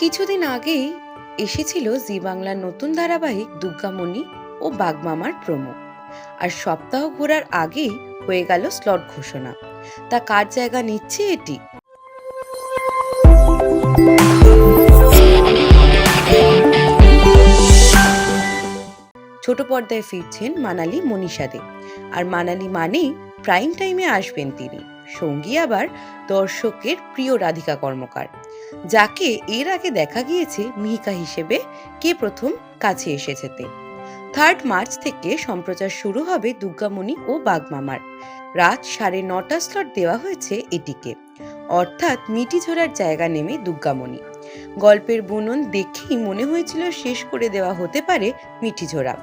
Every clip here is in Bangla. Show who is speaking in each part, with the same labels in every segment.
Speaker 1: কিছুদিন আগেই এসেছিল জি বাংলার নতুন ধারাবাহিক দুর্গামণি ও বাগমামার প্রমো আর সপ্তাহ ঘোরার আগেই হয়ে গেল স্লট ঘোষণা। তা কার জায়গা নিচ্ছে এটি? ছোট পর্দায় ফিরছেন মানালি মনীষা দে। আর মানালি মানেই প্রাইম টাইমে আসবেন তিনি। সঙ্গী আবার দর্শকের প্রিয় রাধিকা কর্মকার, যাকে এর আগে দেখা গিয়েছে মিহিকা হিসেবে কে প্রথম কাছে এসেছেতে থার্ড মার্চ থেকে সম্প্রচার শুরু হবে দুর্গামণি ও বাগমামার। রাত সাড়ে নটা স্লট দেওয়া হয়েছে এটিকে। অর্থাৎ মিটি ঝোড়ার জায়গা নেমে দুর্গামণি। গল্পের বুনন দেখেই মনে হয়েছিল শেষ করে দেওয়া হতে পারে মিঠি ঝোড়া।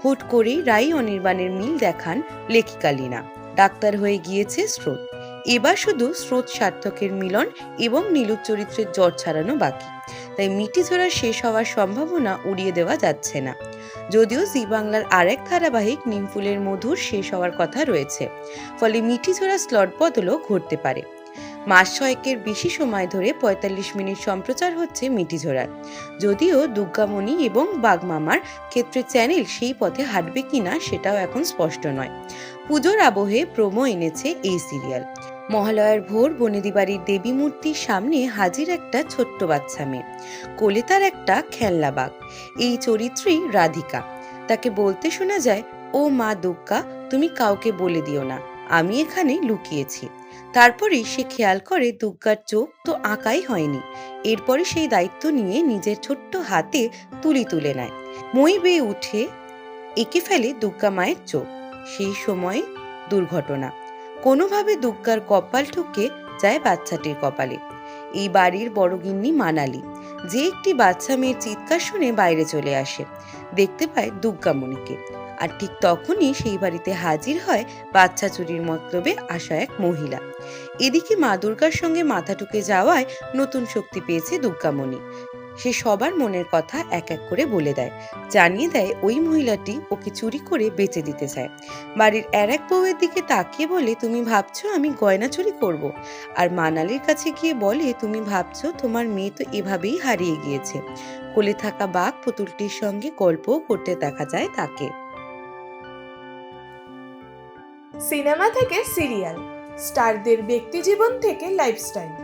Speaker 1: হুট করেই রাই অনির্বাণের মিল দেখান লেখিকা লীনা। ডাক্তার হয়ে গিয়েছে স্রোত। এবার শুধু স্রোত সার্থকের মিলন এবং নীলুর চরিত্রের জ্বর ছাড়ানো বাকি। তাই মিটি ঝোড়া শেষ হওয়ার সম্ভাবনা উড়িয়ে দেওয়া যাচ্ছে না। যদিও জি বাংলার আরেক ধারাবাহিক নিমফুলের মধুর শেষ হওয়ার কথা রয়েছে, ফলে মিঠি ঝোড়া স্লট বদলও ঘটতে পারে। মাস ছয়েকের বেশি সময় ধরে পঁয়তাল্লিশ মিনিট সম্প্রচার হচ্ছে মিঠি ঝোড়ার যদিও দুর্গামণি এবং বাগমামার ক্ষেত্রে চ্যানেল সেই পথে হাঁটবে কিনা সেটাও এখন স্পষ্ট নয়। পুজোর আবহে প্রোমো এনেছে এই সিরিয়াল। মহালয়ার ভোর বনেদি বাড়ির দেবী মূর্তির সামনে হাজির একটা ছোট্ট বাচ্চা মেয়ে। কোলে তার একটা খেলনা বাঘ। এই চরিত্রই রাধিকা। তাকে বলতে শোনা যায়, ও মা দুর্গা, তুমি কাউকে বলে দিও না। আমি এখানে লুকিয়েছি। তারপরেই সে খেয়াল করে দুর্গার চোখ তো আঁকাই হয়নি। এরপরে সেই দায়িত্ব নিয়ে নিজের ছোট্ট হাতে তুলি তুলে নেয়। মই বেয়ে উঠে এঁকে ফেলে দুর্গা মায়ের চোখ। সেই সময় দুর্ঘটনা। কোনোভাবে দুগ্গার কপাল ঠুকে যায় বাচ্চাটির কপালে। এই বাড়ির বড় গিন্নি মানালি, যে একটি বাচ্চা মেয়ের চিৎকার শুনে বাইরে চলে আসে, দেখতে পায় দুর্গামণিকে আর ঠিক তখনই সেই বাড়িতে হাজির হয় বাচ্চা চুরির মতলবে আসা এক মহিলা। এদিকে মা দুর্গার সঙ্গে মাথা ঠুকে যাওয়ায় নতুন শক্তি পেয়েছে দুর্গামণি সে সবার মনের কথা এক এক করে বলে দেয়। জানিয়ে দেয় ওই মহিলাটি ওকে চুরি করে বেচে দিতে চায়। বাড়ির আর এক বউয়ের দিকে তাকিয়ে বলে, তুমি ভাবছ আমি গয়না চুরি করব? আর মানালির কাছে গিয়ে বলে, তুমি ভাবছ তোমার মেয়ে তো এভাবেই হারিয়ে গিয়েছে। কোলে থাকা বাঘ পুতুলটির সঙ্গে গল্পও করতে দেখা যায় তাকে।
Speaker 2: সিনেমা থেকে সিরিয়াল, স্টারদের ব্যক্তিজীবন থেকে লাইফস্টাইল।